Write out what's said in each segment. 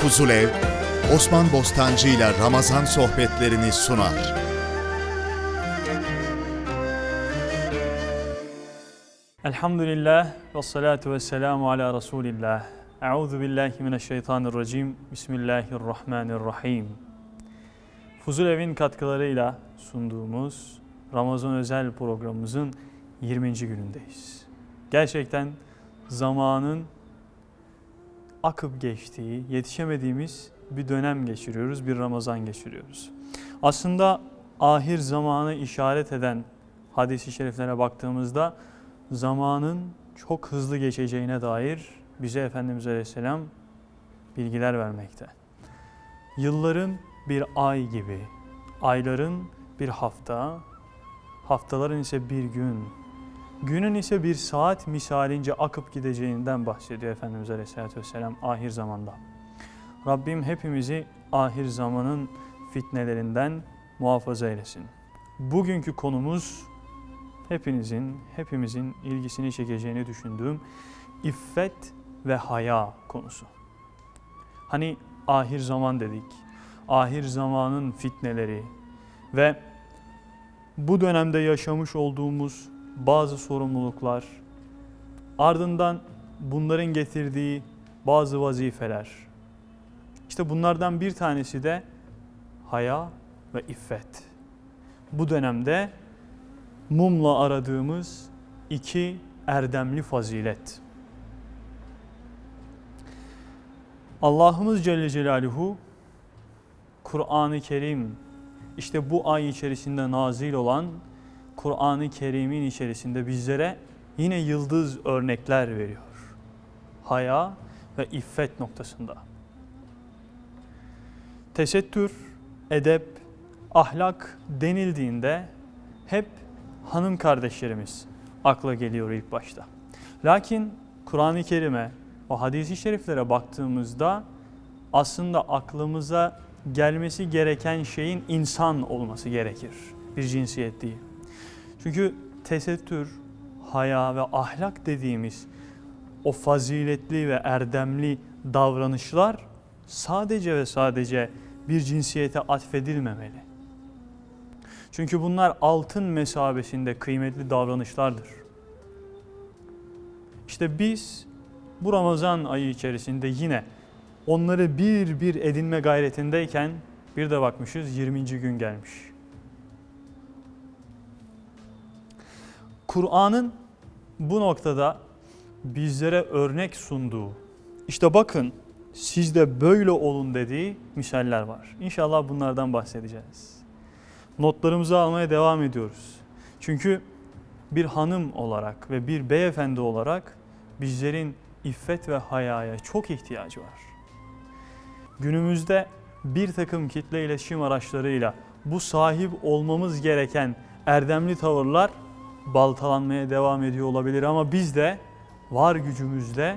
Fuzulev, Osman Bostancı ile Ramazan sohbetlerini sunar. Elhamdülillah ve salatu ve selamu ala Resulillah. Euzu billahi mineşşeytanirracim. Bismillahirrahmanirrahim. Fuzulev'in katkılarıyla sunduğumuz Ramazan özel programımızın 20. günündeyiz. Gerçekten zamanın akıp geçtiği, yetişemediğimiz bir dönem geçiriyoruz, bir Ramazan geçiriyoruz. Aslında ahir zamanı işaret eden hadis-i şeriflere baktığımızda zamanın çok hızlı geçeceğine dair bize Efendimiz Aleyhisselam bilgiler vermekte. Yılların bir ay gibi, ayların bir hafta, haftaların ise bir gün, günün ise bir saat misalince akıp gideceğinden bahsediyor Efendimiz Aleyhisselatü Vesselam ahir zamanda. Rabbim hepimizi ahir zamanın fitnelerinden muhafaza eylesin. Bugünkü konumuz hepinizin, hepimizin ilgisini çekeceğini düşündüğüm iffet ve haya konusu. Hani ahir zaman dedik, ahir zamanın fitneleri ve bu dönemde yaşamış olduğumuz bazı sorumluluklar, ardından bunların getirdiği bazı vazifeler. İşte bunlardan bir tanesi de haya ve iffet. Bu dönemde mumla aradığımız iki erdemli fazilet. Allah'ımız Celle Celaluhu Kur'an-ı Kerim işte bu ay içerisinde nazil olan Kur'an-ı Kerim'in içerisinde bizlere yine yıldız örnekler veriyor. Haya ve iffet noktasında. Tesettür, edep, ahlak denildiğinde hep hanım kardeşlerimiz akla geliyor ilk başta. Lakin Kur'an-ı Kerim'e, o hadisi şeriflere baktığımızda aslında aklımıza gelmesi gereken şeyin insan olması gerekir. Bir cinsiyet değil. Çünkü tesettür, haya ve ahlak dediğimiz o faziletli ve erdemli davranışlar sadece ve sadece bir cinsiyete atfedilmemeli. Çünkü bunlar altın mesabesinde kıymetli davranışlardır. İşte biz bu Ramazan ayı içerisinde yine onları bir bir edinme gayretindeyken bir de bakmışız 20. gün gelmiş. Kur'an'ın bu noktada bizlere örnek sunduğu, işte bakın siz de böyle olun dediği misaller var. İnşallah bunlardan bahsedeceğiz. Notlarımızı almaya devam ediyoruz. Çünkü bir hanım olarak ve bir beyefendi olarak bizlerin iffet ve hayaya çok ihtiyacı var. Günümüzde bir takım kitle iletişim araçlarıyla bu sahip olmamız gereken erdemli tavırlar baltalanmaya devam ediyor olabilir ama biz de var gücümüzle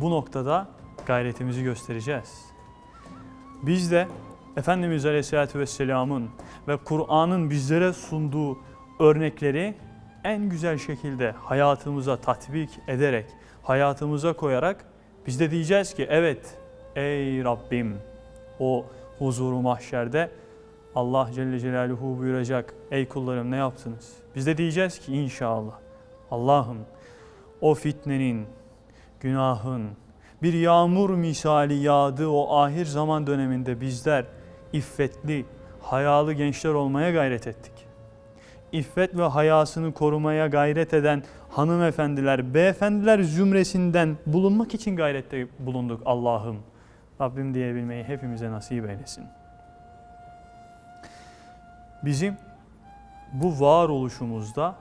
bu noktada gayretimizi göstereceğiz. Biz de Efendimiz Aleyhisselatü Vesselam'ın ve Kur'an'ın bizlere sunduğu örnekleri en güzel şekilde hayatımıza tatbik ederek, hayatımıza koyarak biz de diyeceğiz ki evet ey Rabbim o huzuru mahşerde Allah Celle Celaluhu buyuracak ey kullarım ne yaptınız? Biz de diyeceğiz ki inşallah Allah'ım o fitnenin, günahın, bir yağmur misali yağdığı o ahir zaman döneminde bizler iffetli, hayalı gençler olmaya gayret ettik. İffet ve hayasını korumaya gayret eden hanımefendiler, beyefendiler zümresinden bulunmak için gayrette bulunduk Allah'ım. Rabbim diyebilmeyi hepimize nasip eylesin. Bizim bu varoluşumuzda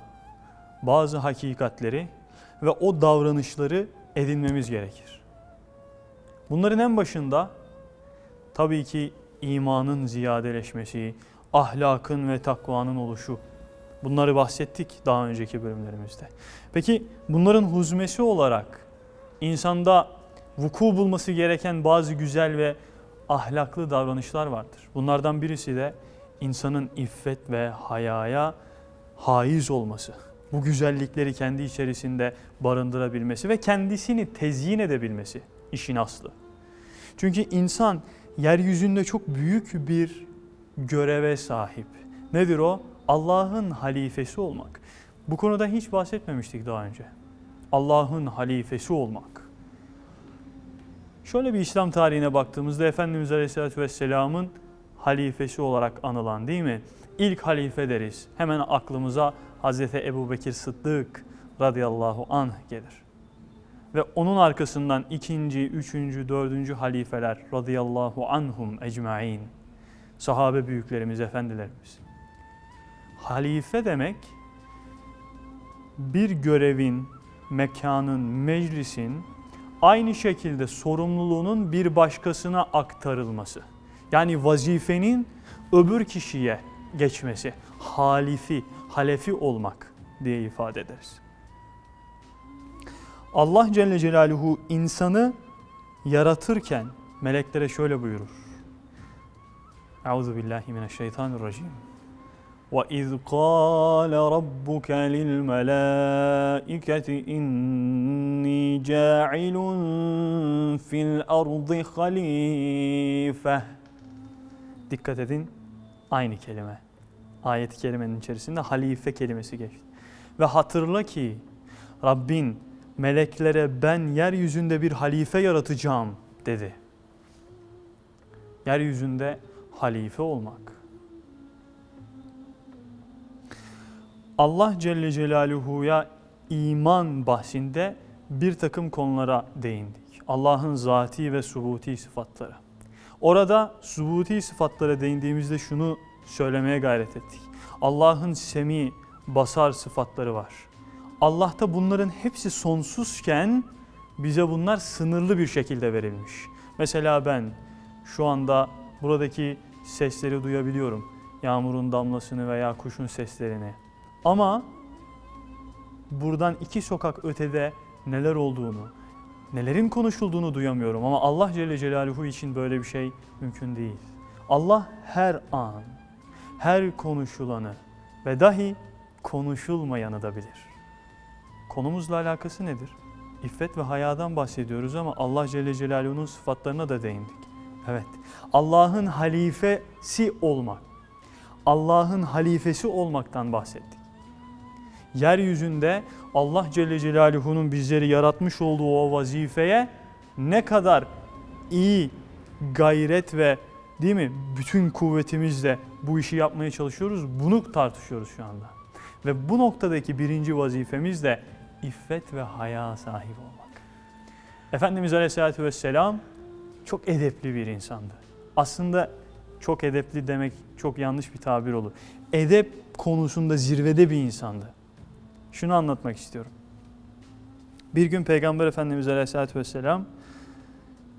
bazı hakikatleri ve o davranışları edinmemiz gerekir. Bunların en başında tabii ki imanın ziyadeleşmesi, ahlakın ve takvanın oluşu. Bunları bahsettik daha önceki bölümlerimizde. Peki bunların huzmesi olarak insanda vuku bulması gereken bazı güzel ve ahlaklı davranışlar vardır. Bunlardan birisi de insanın iffet ve hayaya haiz olması. Bu güzellikleri kendi içerisinde barındırabilmesi ve kendisini tezyin edebilmesi işin aslı. Çünkü insan yeryüzünde çok büyük bir göreve sahip. Nedir o? Allah'ın halifesi olmak. Bu konuda hiç bahsetmemiştik daha önce. Allah'ın halifesi olmak. Şöyle bir İslam tarihine baktığımızda Efendimiz Aleyhisselatü Vesselam'ın halifesi olarak anılan değil mi? İlk halife deriz. Hemen aklımıza Hazreti Ebu Bekir Sıddık radıyallahu anh gelir. Ve onun arkasından ikinci, üçüncü, dördüncü halifeler radıyallahu anhum ecmain. Sahabe büyüklerimiz, efendilerimiz. Halife demek bir görevin, mekanın, meclisin aynı şekilde sorumluluğunun bir başkasına aktarılması. Yani vazifenin öbür kişiye geçmesi, halifi, halefi olmak diye ifade ederiz. Allah Celle Celaluhu insanı yaratırken meleklere şöyle buyurur. Euzu billahi mineşşeytanirracim. Ve iz kâle rabbuke lil melâiketi inni câilun fil ardı halifeh. Dikkat edin aynı kelime. Ayet-i kerimenin içerisinde halife kelimesi geçti. Ve hatırla ki Rabbin meleklere ben yeryüzünde bir halife yaratacağım dedi. Yeryüzünde halife olmak. Allah Celle Celaluhu'ya iman bahsinde bir takım konulara değindik. Allah'ın zati ve subuti sıfatları. Orada subuti sıfatlara değindiğimizde şunu söylemeye gayret ettik. Allah'ın semi, basar sıfatları var. Allah'ta bunların hepsi sonsuzken bize bunlar sınırlı bir şekilde verilmiş. Mesela ben şu anda buradaki sesleri duyabiliyorum. Yağmurun damlasını veya kuşun seslerini. Ama buradan iki sokak ötede neler olduğunu, nelerin konuşulduğunu duyamıyorum. Ama Allah Celle Celaluhu için böyle bir şey mümkün değil. Allah her an, her konuşulanı ve dahi konuşulmayanı da bilir. Konumuzla alakası nedir? İffet ve hayadan bahsediyoruz ama Allah Celle Celaluhu'nun sıfatlarına da değindik. Evet, Allah'ın halifesi olmak, Allah'ın halifesi olmaktan bahsettik. Yeryüzünde Allah Celle Celaluhu'nun bizleri yaratmış olduğu o vazifeye ne kadar iyi gayret ve değil mi bütün kuvvetimizle bu işi yapmaya çalışıyoruz bunu tartışıyoruz şu anda. Ve bu noktadaki birinci vazifemiz de iffet ve haya sahibi olmak. Efendimiz Aleyhisselatü Vesselam çok edepli bir insandı. Aslında çok edepli demek çok yanlış bir tabir olur. Edep konusunda zirvede bir insandı. Şunu anlatmak istiyorum. Bir gün Peygamber Efendimiz Aleyhisselatü Vesselam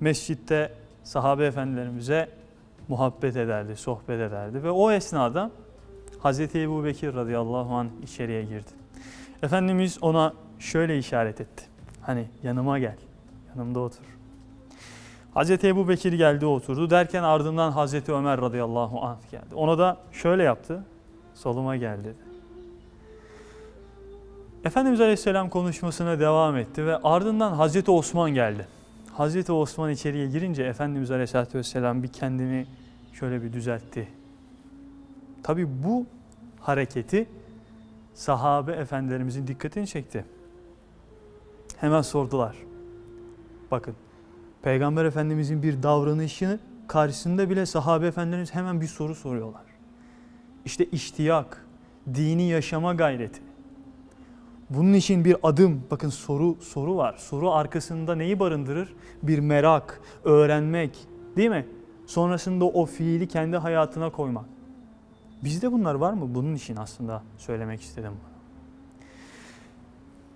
mescitte sahabe efendilerimize muhabbet ederdi, sohbet ederdi ve o esnada Hazreti Ebu Bekir radıyallahu anh içeriye girdi. Efendimiz ona şöyle işaret etti. Hani yanıma gel, yanımda otur. Hazreti Ebu Bekir geldi oturdu derken ardından Hazreti Ömer radıyallahu anh geldi. Ona da şöyle yaptı, soluma gel dedi. Efendimiz Aleyhisselam konuşmasına devam etti ve ardından Hazreti Osman geldi. Hazreti Osman içeriye girince Efendimiz Aleyhisselatü Vesselam bir kendini şöyle bir düzeltti. Tabi bu hareketi sahabe efendilerimizin dikkatini çekti. Hemen sordular. Bakın Peygamber Efendimizin bir davranışını karşısında bile sahabe efendilerimiz hemen bir soru soruyorlar. İşte iştiyak, dini yaşama gayreti. Bunun için bir adım, bakın soru soru var. Soru arkasında neyi barındırır? Bir merak, öğrenmek, değil mi? Sonrasında o fiili kendi hayatına koymak. Bizde bunlar var mı? Bunun için aslında söylemek istedim.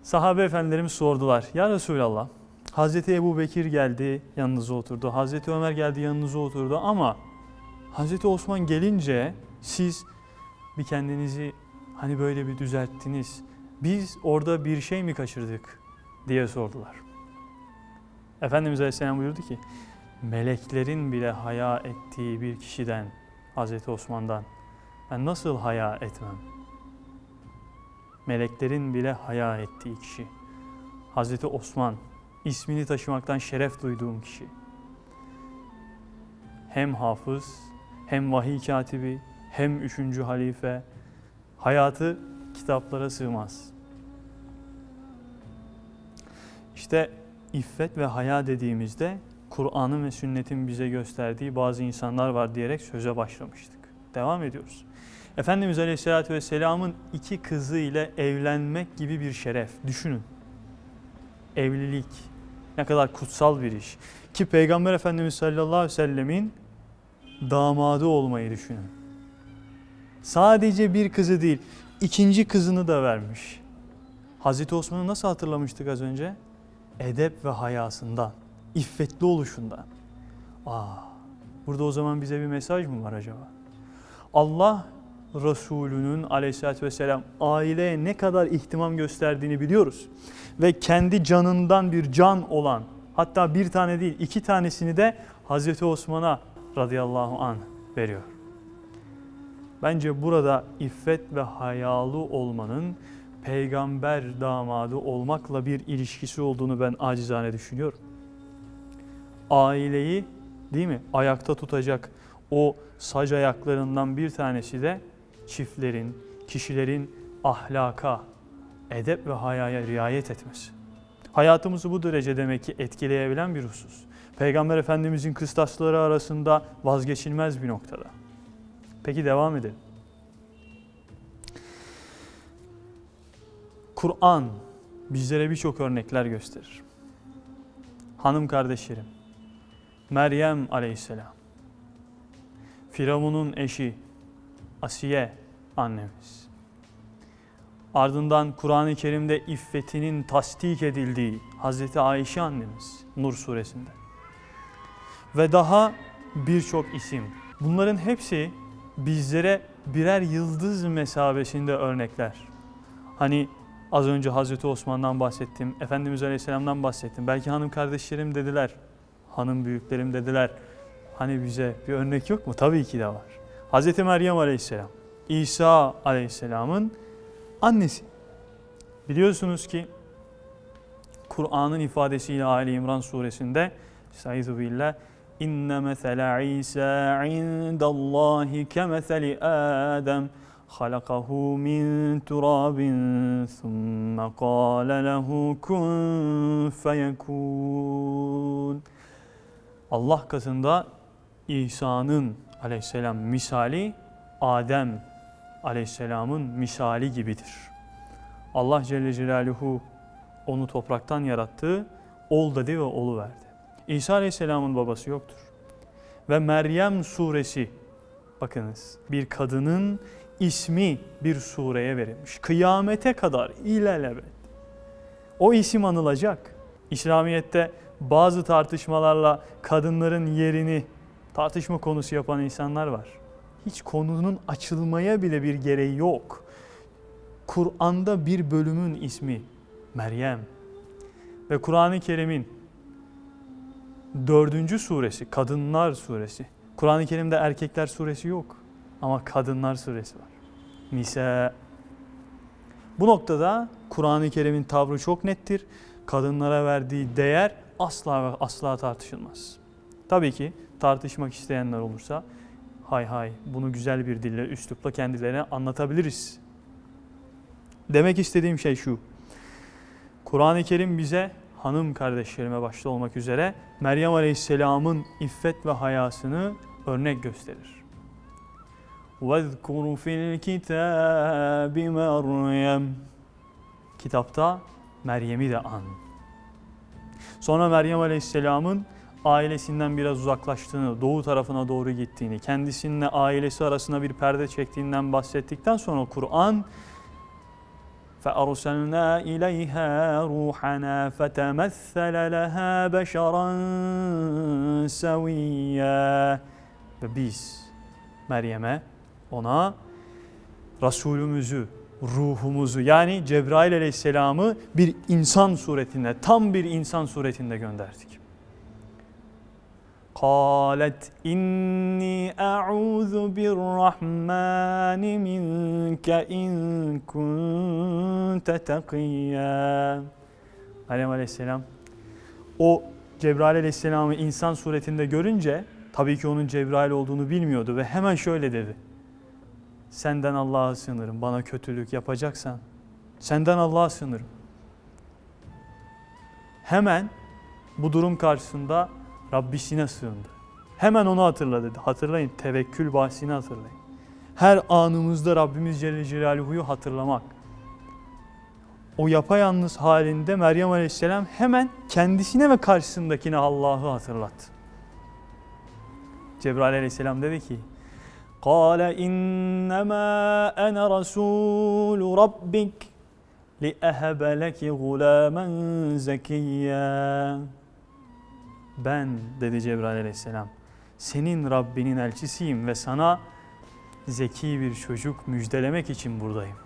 Sahabe efendilerimiz sordular. Ya Resulallah, Hazreti Ebu Bekir geldi yanınıza oturdu. Hazreti Ömer geldi yanınıza oturdu ama Hazreti Osman gelince siz bir kendinizi hani böyle bir düzelttiniz. Biz orada bir şey mi kaçırdık diye sordular. Efendimiz Aleyhisselam buyurdu ki meleklerin bile haya ettiği bir kişiden Hazreti Osman'dan ben nasıl haya etmem? Meleklerin bile haya ettiği kişi. Hazreti Osman ismini taşımaktan şeref duyduğum kişi. hem hafız, hem vahiy katibi, hem üçüncü halife. Hayatı kitaplara sığmaz. İşte iffet ve haya dediğimizde Kur'an'ın ve sünnetin bize gösterdiği bazı insanlar var diyerek söze başlamıştık. Devam ediyoruz. Efendimiz Aleyhisselatü Vesselam'ın iki kızı ile evlenmek gibi bir şeref. Düşünün. Evlilik ne kadar kutsal bir iş. Ki Peygamber Efendimiz sallallahu aleyhi ve sellemin damadı olmayı düşünün. Sadece bir kızı değil, ikinci kızını da vermiş. Hazreti Osman'ı nasıl hatırlamıştık az önce? Edep ve hayasından, iffetli oluşundan. Aa, burada o zaman bize bir mesaj mı var acaba? Allah Resulünün aleyhissalatü vesselam aileye ne kadar ihtimam gösterdiğini biliyoruz. Ve kendi canından bir can olan hatta bir tane değil iki tanesini de Hazreti Osman'a radıyallahu anh veriyor. Bence burada iffet ve hayalı olmanın peygamber damadı olmakla bir ilişkisi olduğunu ben acizane düşünüyorum. Aileyi değil mi ayakta tutacak o sac ayaklarından bir tanesi de çiftlerin, kişilerin ahlaka, edep ve hayaya riayet etmesi. Hayatımızı bu derece demek ki etkileyebilen bir husus. Peygamber Efendimizin kıstasları arasında vazgeçilmez bir noktada. Peki devam edelim. Kur'an bizlere birçok örnekler gösterir. Hanım kardeşlerim, Meryem aleyhisselam, Firavun'un eşi Asiye annemiz. Ardından Kur'an-ı Kerim'de iffetinin tasdik edildiği Hazreti Ayşe annemiz Nur suresinde. Ve daha birçok isim. Bunların hepsi bizlere birer yıldız mesabesinde örnekler. Hani az önce Hazreti Osman'dan bahsettim, Efendimiz Aleyhisselam'dan bahsettim. Belki hanım kardeşlerim dediler, hanım büyüklerim dediler. Hani bize bir örnek yok mu? Tabii ki de var. Hazreti Meryem Aleyhisselam, İsa Aleyhisselam'ın annesi. Biliyorsunuz ki Kur'an'ın ifadesiyle Ali İmran suresinde Estaizu billah İnne mesele İsa indallahi kemeseli Adem halakahu min turabin thumma qala lehu kun feyekun Allah katında İsa'nın aleyhisselam misali Adem aleyhisselamın misali gibidir. Allah Celle Celaluhu onu topraktan yarattı, ol dedi ve olu verdi. İsa aleyhisselamın babası yoktur. Ve Meryem suresi, bakınız bir kadının ismi bir sureye verilmiş. Kıyamete kadar ilelebet. O isim anılacak. İslamiyet'te bazı tartışmalarla kadınların yerini tartışma konusu yapan insanlar var. Hiç konunun açılmaya bile bir gereği yok. Kur'an'da bir bölümün ismi Meryem ve Kur'an-ı Kerim'in dördüncü suresi Kadınlar suresi. Kur'an-ı Kerim'de erkekler suresi yok ama kadınlar suresi var. Nisa. Bu noktada Kur'an-ı Kerim'in tavrı çok nettir. Kadınlara verdiği değer asla ve asla tartışılmaz. Tabii ki tartışmak isteyenler olursa hay hay bunu güzel bir dille, üslupla kendilerine anlatabiliriz. Demek istediğim şey şu. Kur'an-ı Kerim bize hanım kardeşlerime başta olmak üzere Meryem Aleyhisselam'ın iffet ve hayasını örnek gösterir. وَذْكُرُ فِي الْكِتَابِ مَرْيَمْ Kitapta Meryem'i de an. Sonra Meryem Aleyhisselam'ın ailesinden biraz uzaklaştığını, doğu tarafına doğru gittiğini, kendisininle ailesi arasında bir perde çektiğinden bahsettikten sonra Kur'an فأرسلنا إليها روحنا فتمثل لها بشرا سويا ve biz Meryem'e ona Resulümüzü, ruhumuzu yani Cebrail aleyhisselamı bir insan suretinde, tam bir insan suretinde gönderdik. قالت إني أعوذ بالرحمن منك إن كنت تقيا Meryem Aleyhisselam o Cebrail Aleyhisselam'ı insan suretinde görünce Tabii ki onun Cebrail olduğunu bilmiyordu ve hemen şöyle dedi. Senden Allah'a sığınırım. Bana kötülük yapacaksan senden Allah'a sığınırım. Hemen bu durum karşısında Rabbisine sığındı. Hemen onu hatırla dedi. Hatırlayın tevekkül bahsini hatırlayın. Her anımızda Rabbimiz Celle Celaluhu'yu hatırlamak. O yapayalnız halinde Meryem Aleyhisselam hemen kendisine ve karşısındakine Allah'ı hatırlattı. Cebrail Aleyhisselam dedi ki قال إنما أنا رسول ربك لأهب لك غلاما زكيا Ben dedi Cebrail Aleyhisselam senin Rabbinin elçisiyim ve sana zeki bir çocuk müjdelemek için buradayım.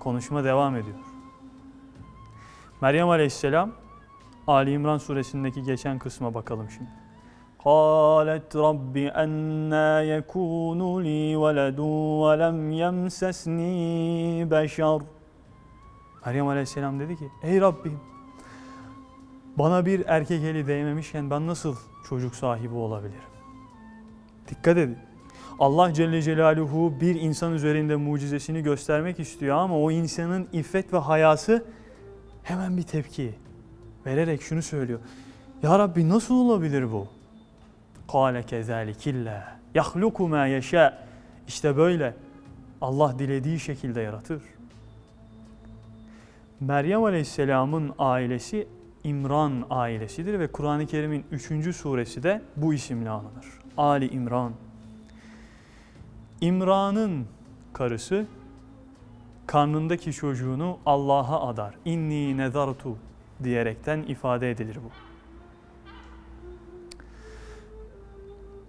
Konuşma devam ediyor. Meryem Aleyhisselam Ali İmran suresindeki geçen kısma bakalım şimdi. قالت رب أنا يكون لي ولد ولم يمسسني بشر Meryem Aleyhisselam dedi ki Ey Rabbim bana bir erkek eli değmemişken ben nasıl çocuk sahibi olabilirim? Dikkat edin. Allah Celle Celaluhu bir insan üzerinde mucizesini göstermek istiyor ama o insanın iffet ve hayası hemen bir tepki vererek şunu söylüyor. Ya Rabbi nasıl olabilir bu? Kâle kezâlikillah. Yahluku mâ yeşâ. İşte böyle. Allah dilediği şekilde yaratır. Meryem Aleyhisselam'ın ailesi İmran ailesidir ve Kur'an-ı Kerim'in 3. suresi de bu isimle anılır. Ali İmran. İmran'ın karısı karnındaki çocuğunu Allah'a adar. İnni nezartu diyerekten ifade edilir bu.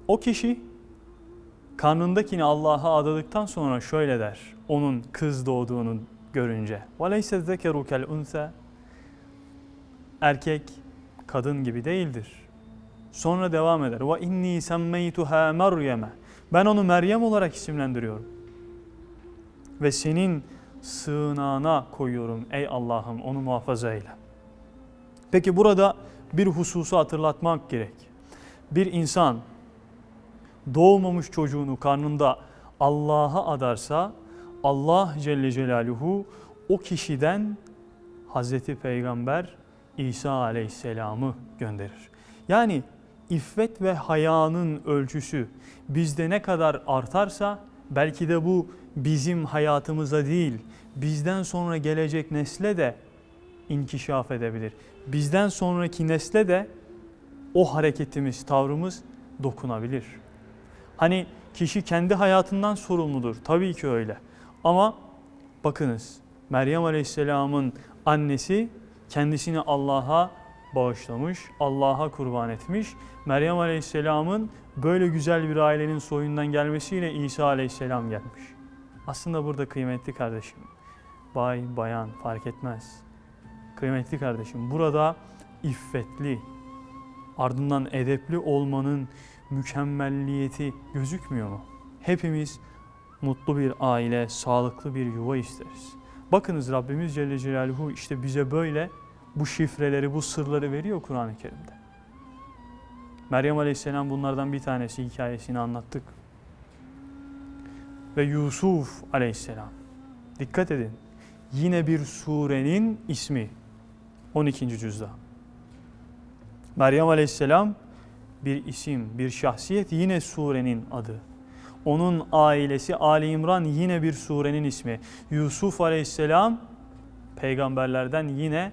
O kişi karnındakini Allah'a adadıktan sonra şöyle der. Onun kız doğduğunu görünce. وَلَيْسَ الذَّكَرُ كَالْاُنْثَى erkek, kadın gibi değildir. Sonra devam eder. Ve inni semmeytuha Meryem'e. Ben onu Meryem olarak isimlendiriyorum. Ve senin sığınağına koyuyorum ey Allah'ım onu muhafaza eyle. Peki burada bir hususu hatırlatmak gerek. Bir insan doğmamış çocuğunu karnında Allah'a adarsa Allah Celle Celaluhu o kişiden Hazreti Peygamber İsa Aleyhisselam'ı gönderir. Yani iffet ve hayanın ölçüsü bizde ne kadar artarsa belki de bu bizim hayatımıza değil bizden sonra gelecek nesle de inkişaf edebilir. Bizden sonraki nesle de o hareketimiz, tavrımız dokunabilir. Hani kişi kendi hayatından sorumludur. Tabii ki öyle. Ama bakınız Meryem Aleyhisselam'ın annesi kendisini Allah'a bağışlamış, Allah'a kurban etmiş. Meryem Aleyhisselam'ın böyle güzel bir ailenin soyundan gelmesiyle İsa Aleyhisselam gelmiş. Aslında burada kıymetli kardeşim, bay, bayan fark etmez. Kıymetli kardeşim burada iffetli, ardından edepli olmanın mükemmelliyeti gözükmüyor mu? Hepimiz mutlu bir aile, sağlıklı bir yuva isteriz. Bakınız Rabbimiz Celle Celaluhu işte bize böyle bu şifreleri, bu sırları veriyor Kur'an-ı Kerim'de. Meryem Aleyhisselam bunlardan bir tanesi hikayesini anlattık. Ve Yusuf Aleyhisselam. Dikkat edin. Yine bir surenin ismi. 12. cüzda. Meryem Aleyhisselam bir isim, bir şahsiyet yine surenin adı. Onun ailesi Ali İmran yine bir surenin ismi. Yusuf Aleyhisselam peygamberlerden yine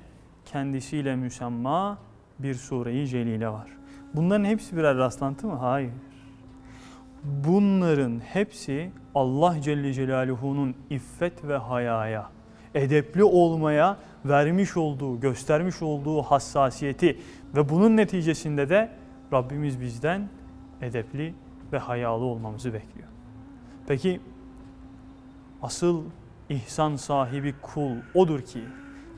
kendisiyle müsemma bir sureyi celile var. Bunların hepsi birer rastlantı mı? Hayır. Bunların hepsi Allah Celle Celaluhu'nun iffet ve hayaya, edepli olmaya vermiş olduğu, göstermiş olduğu hassasiyeti ve bunun neticesinde de Rabbimiz bizden edepli ve hayalı olmamızı bekliyor. Peki asıl ihsan sahibi kul odur ki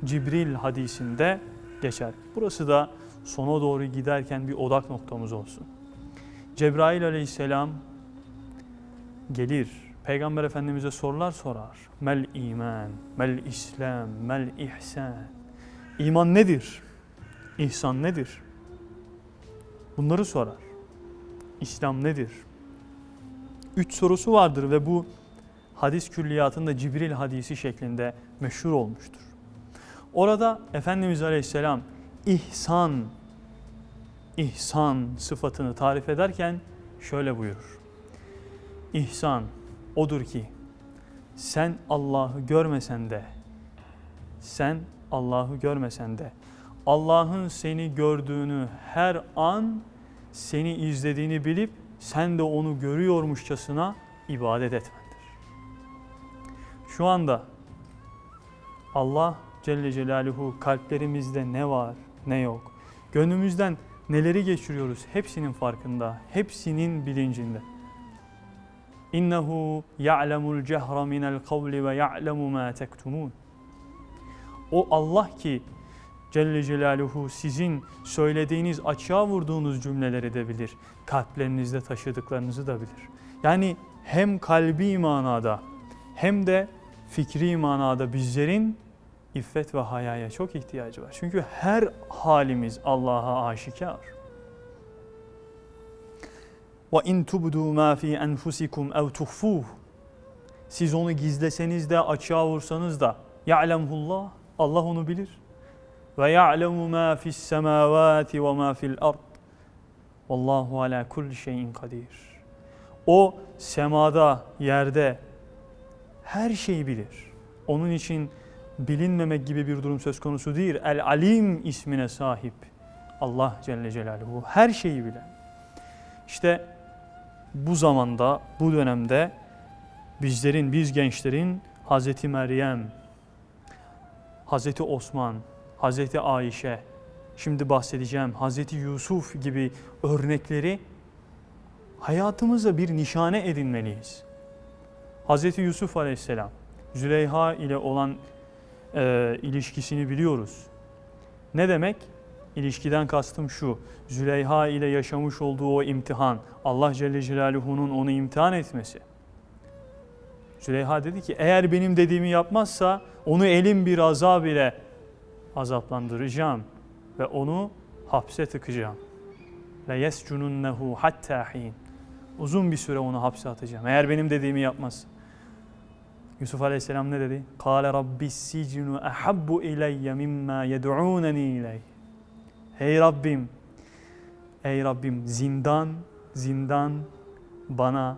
Cibril hadisinde geçer. Burası da sona doğru giderken bir odak noktamız olsun. Cebrail aleyhisselam gelir. Peygamber Efendimiz'e sorular sorar. Mel iman, mel İslam, mel ihsan. İman nedir? İhsan nedir? Bunları sorar. İslam nedir? Üç sorusu vardır ve bu hadis külliyatında Cibril hadisi şeklinde meşhur olmuştur. Orada Efendimiz Aleyhisselam ihsan, ihsan sıfatını tarif ederken şöyle buyurur. İhsan odur ki sen Allah'ı görmesen de sen Allah'ı görmesen de Allah'ın seni gördüğünü her an seni izlediğini bilip sen de onu görüyormuşçasına ibadet etmendir. Şu anda Allah Celle Celaluhu kalplerimizde ne var ne yok, gönlümüzden neleri geçiriyoruz hepsinin farkında, hepsinin bilincinde. İnnehu ya'lemul cehra minel kavli ve ya'lemu ma tektumun. O Allah ki Celle Celaluhu sizin söylediğiniz açığa vurduğunuz cümleleri de bilir. Kalplerinizde taşıdıklarınızı da bilir. Yani hem kalbi manada hem de fikri manada bizlerin iffet ve hayaya çok ihtiyacı var. Çünkü her halimiz Allah'a aşikar. Ve in tubdu ma fi enfusikum ev tuhfuh. Siz onu gizleseniz de açığa vursanız da ya'lemullah Allah onu bilir. Ve ya'lemu ma fi's semavati ve ma fil ard. Vallahu ala kulli şeyin kadir. O semada, yerde her şeyi bilir. Onun için bilinmemek gibi bir durum söz konusu değil. El Alim ismine sahip Allah Celle Celaluhu her şeyi bilen. İşte bu zamanda, bu dönemde bizlerin, biz gençlerin Hazreti Meryem, Hazreti Osman, Hazreti Ayşe, şimdi bahsedeceğim Hazreti Yusuf gibi örnekleri hayatımıza bir nişane edinmeliyiz. Hazreti Yusuf Aleyhisselam, Züleyha ile olan e, ilişkisini biliyoruz. Ne demek? İlişkiden kastım şu, Züleyha ile yaşamış olduğu o imtihan, Allah Celle Celaluhu'nun onu imtihan etmesi. Züleyha dedi ki eğer benim dediğimi yapmazsa onu elim bir azab ile azaplandıracağım ve onu hapse tıkacağım. La yescununnehu hatta hin. Uzun bir süre onu hapse atacağım. Eğer benim dediğimi yapmaz. Yusuf Aleyhisselam ne dedi? Kale rabbi sicnu ahabbu ileyye mimma yed'uneni ileyh. Hey Rabbim, ey Rabbim zindan, zindan bana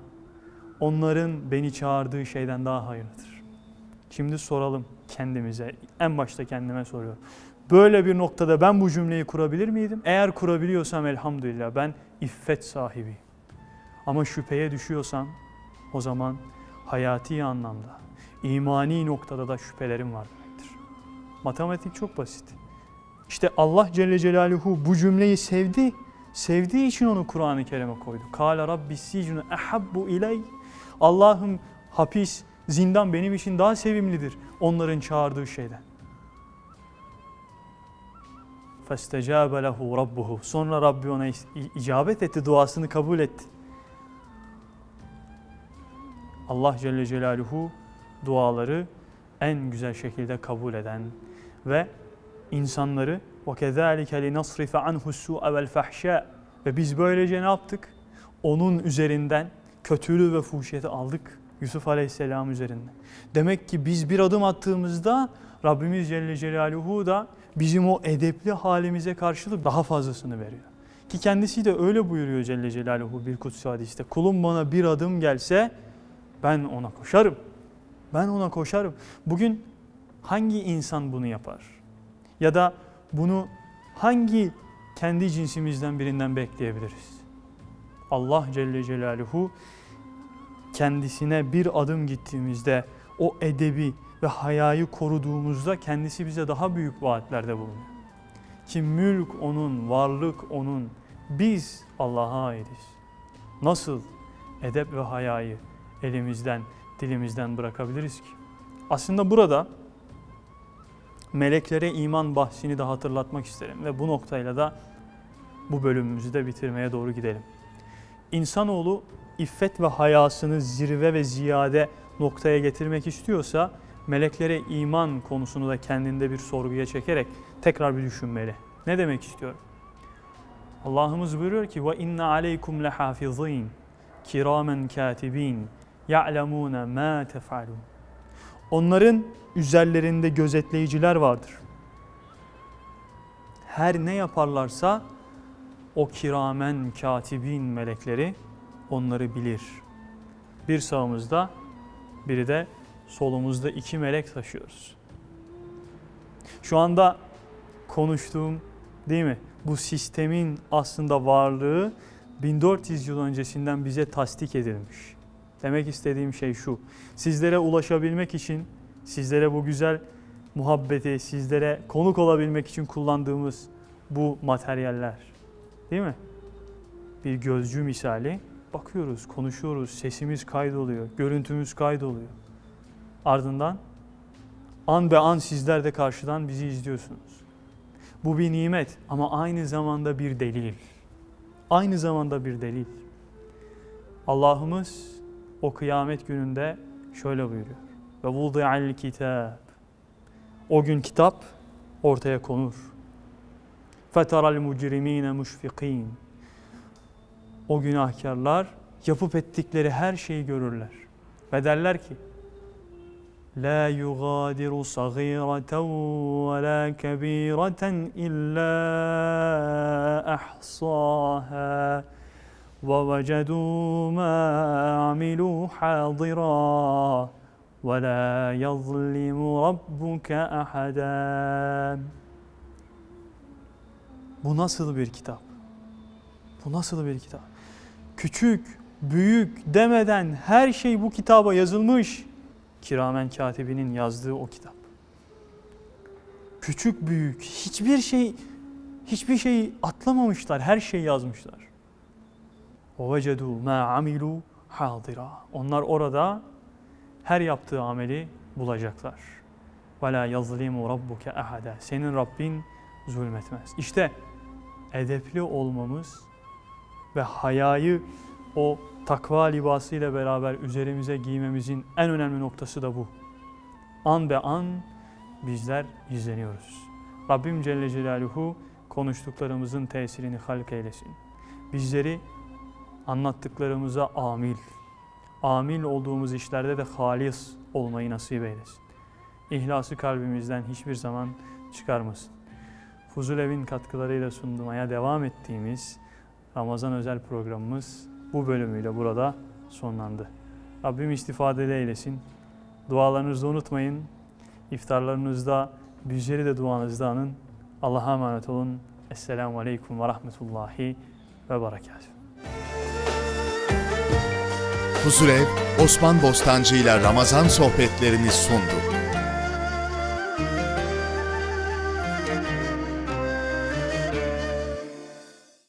onların beni çağırdığı şeyden daha hayırlıdır. Şimdi soralım kendimize, en başta kendime soruyorum. Böyle bir noktada ben bu cümleyi kurabilir miydim? Eğer kurabiliyorsam elhamdülillah ben iffet sahibiyim. Ama şüpheye düşüyorsam o zaman hayati anlamda, imani noktada da şüphelerim var demektir. Matematik çok basit. İşte Allah Celle Celaluhu bu cümleyi sevdi. Sevdiği için onu Kur'an-ı Kerim'e koydu. Kâle rabbi sicnu ehabbu iley. Allah'ım hapis, zindan benim için daha sevimlidir onların çağırdığı şeyden. فَاسْتَجَابَ لَهُ رَبُّهُ Sonra Rabbi ona icabet etti, duasını kabul etti. Allah Celle Celaluhu duaları en güzel şekilde kabul eden ve insanları وَكَذَٰلِكَ لِنَصْرِفَ عَنْهُ السُّوءَ وَالْفَحْشَاءَ Ve biz böylece ne yaptık? Onun üzerinden kötülüğü ve fuhşiyeti aldık. Yusuf Aleyhisselam üzerinden. Demek ki biz bir adım attığımızda Rabbimiz Celle Celaluhu da bizim o edepli halimize karşılık daha fazlasını veriyor. Ki kendisi de öyle buyuruyor Celle Celaluhu bir kutsi hadiste. Kulum bana bir adım gelse ben ona koşarım. Ben ona koşarım. Bugün hangi insan bunu yapar? Ya da bunu hangi kendi cinsimizden birinden bekleyebiliriz? Allah Celle Celaluhu kendisine bir adım gittiğimizde o edebi ve hayayı koruduğumuzda kendisi bize daha büyük vaatlerde bulunuyor. Ki mülk onun, varlık onun, biz Allah'a aitiz. Nasıl edep ve hayayı elimizden, dilimizden bırakabiliriz ki? Aslında burada meleklere iman bahsini de hatırlatmak isterim ve bu noktayla da bu bölümümüzü de bitirmeye doğru gidelim. İnsanoğlu iffet ve hayasını zirve ve ziyade noktaya getirmek istiyorsa meleklere iman konusunu da kendinde bir sorguya çekerek tekrar bir düşünmeli. Ne demek istiyorum? Allah'ımız buyuruyor ki ve inne aleykum lehafizin kiramen katibin ya'lemune ma tef'alun. Onların üzerlerinde gözetleyiciler vardır. Her ne yaparlarsa o kiramen katibin melekleri onları bilir. Bir sağımızda biri de solumuzda iki melek taşıyoruz. Şu anda konuştuğum değil mi? Bu sistemin aslında varlığı 1400 yıl öncesinden bize tasdik edilmiş. Demek istediğim şey şu. Sizlere ulaşabilmek için, sizlere bu güzel muhabbeti, sizlere konuk olabilmek için kullandığımız bu materyaller. Değil mi? Bir gözcü misali bakıyoruz, konuşuyoruz, sesimiz kaydoluyor, görüntümüz kaydoluyor. Ardından an be an sizler de karşıdan bizi izliyorsunuz. Bu bir nimet ama aynı zamanda bir delil. Aynı zamanda bir delil. Allah'ımız o kıyamet gününde şöyle buyuruyor. Ve vudi'al kitab. O gün kitap ortaya konur. Fetaral mujrimine muşfikin. O günahkarlar yapıp ettikleri her şeyi görürler. Ve derler ki La yugadiru sagireten ve la kebireten illa ahsaha ma amilu hadira ve la yazlimu rabbuke ahadan Bu nasıl bir kitap? Bu nasıl bir kitap? Küçük, büyük demeden her şey bu kitaba yazılmış. Kiramen katibinin yazdığı o kitap. Küçük, büyük, hiçbir şey hiçbir şeyi atlamamışlar. Her şeyi yazmışlar. وَوَجَدُوا مَا عَمِلُوا حَاضِرًا Onlar orada her yaptığı ameli bulacaklar. وَلَا يَظْلِمُ رَبُّكَ أَحَدًا Senin Rabbin zulmetmez. İşte edepli olmamız ve hayayı o takva libasıyla beraber üzerimize giymemizin en önemli noktası da bu. An be an bizler izleniyoruz. Rabbim Celle Celaluhu konuştuklarımızın tesirini halk eylesin. Bizleri anlattıklarımıza amil, amil olduğumuz işlerde de halis olmayı nasip eylesin. İhlası kalbimizden hiçbir zaman çıkarmasın. Fuzulev'in katkılarıyla sunmaya devam ettiğimiz Ramazan özel programımız bu bölümüyle burada sonlandı. Rabbim istifadeli eylesin. Dualarınızı unutmayın. İftarlarınızda bizleri de duanızda anın. Allah'a emanet olun. Esselamu Aleyküm ve Rahmetullahi ve Berekatuhu. Huzurev, Osman Bostancı ile Ramazan sohbetlerini sundu.